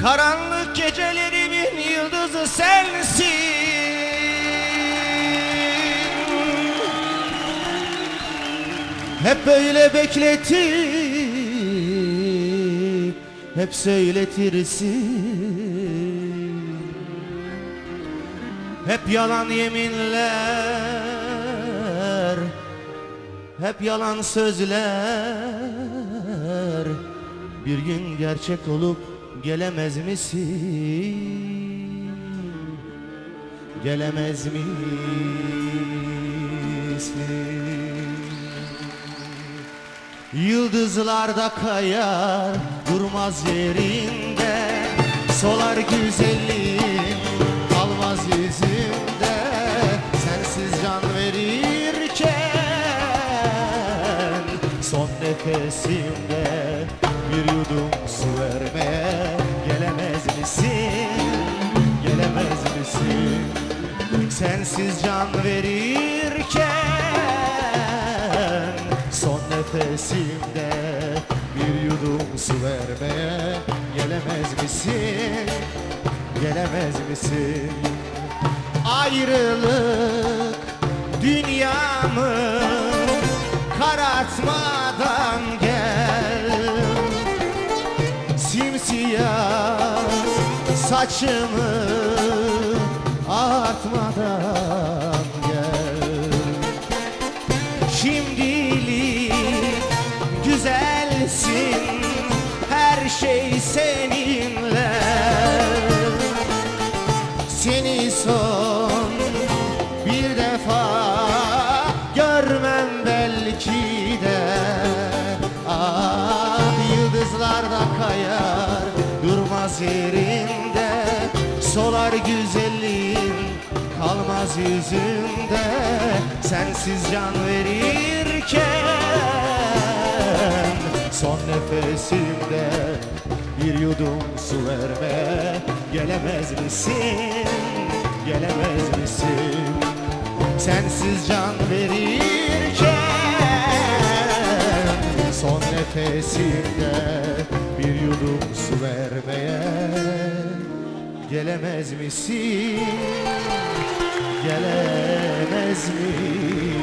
Karanlık gecelerimin yıldızı sensin. Hep böyle bekletip Hep söyletirsin. Hep yalan yeminler Hep yalan sözler. Bir gün gerçek olup gelemez misin? Gelemez misin? Yıldızlarda kayar durmaz yerinde Solar güzelliğin kalmaz yüzümde Sensiz can verirken Son nefesimde Sensiz can verirken Son nefesimde bir yudum su vermeye Gelemez misin, gelemez misin? Ayrılık dünyamı karartmadan gel. Simsiyah saçımı artmadan şey seninle. Seni son bir defa görmem belki de. Ah yıldızlarda kayar durmaz yerinde. Solar güzelliğin kalmaz yüzünde. Sensiz can verirken nefesimde bir yudum su verme. Gelemez misin, gelemez misin? Sensiz can verirken Son nefesimde bir yudum su vermeye Gelemez misin, gelemez misin